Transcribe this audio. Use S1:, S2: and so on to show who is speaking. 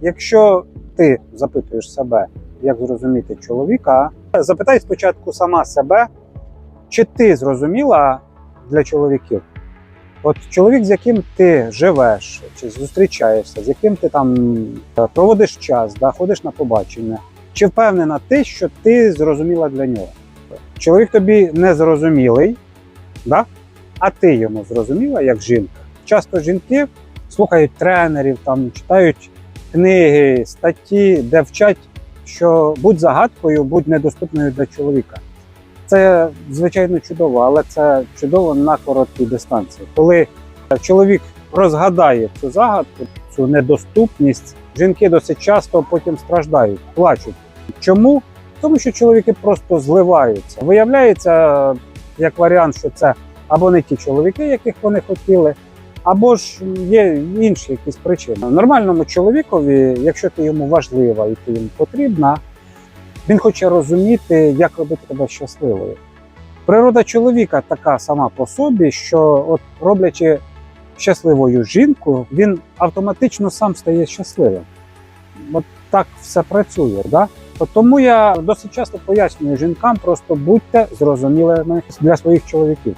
S1: Якщо ти запитуєш себе, як зрозуміти чоловіка, запитай спочатку сама себе, чи ти зрозуміла для чоловіків. От чоловік, з яким ти живеш, чи зустрічаєшся, з яким ти там е, проводиш час, да, ходиш на побачення, чи впевнена ти, що ти зрозуміла для нього? Чоловік тобі не зрозумілий, да? а ти йому зрозуміла як жінка. Часто жінки слухають тренерів, там читають книги, статті, де вчать, що будь загадкою, будь недоступною для чоловіка. Це звичайно чудово, але це чудово на короткій дистанції. Коли чоловік розгадає цю загадку, цю недоступність, жінки досить часто потім страждають, плачуть. Чому? Тому що чоловіки просто зливаються. Виявляється, як варіант, що це або не ті чоловіки, яких вони хотіли, або ж є інші якісь причини. Нормальному чоловікові, якщо ти йому важлива і ти йому потрібна, він хоче розуміти, як робити тебе щасливою. Природа чоловіка така сама по собі, що от роблячи щасливою жінку, він автоматично сам стає щасливим. От так все працює. Да? Тому я досить часто пояснюю жінкам, просто будьте зрозумілими для своїх чоловіків.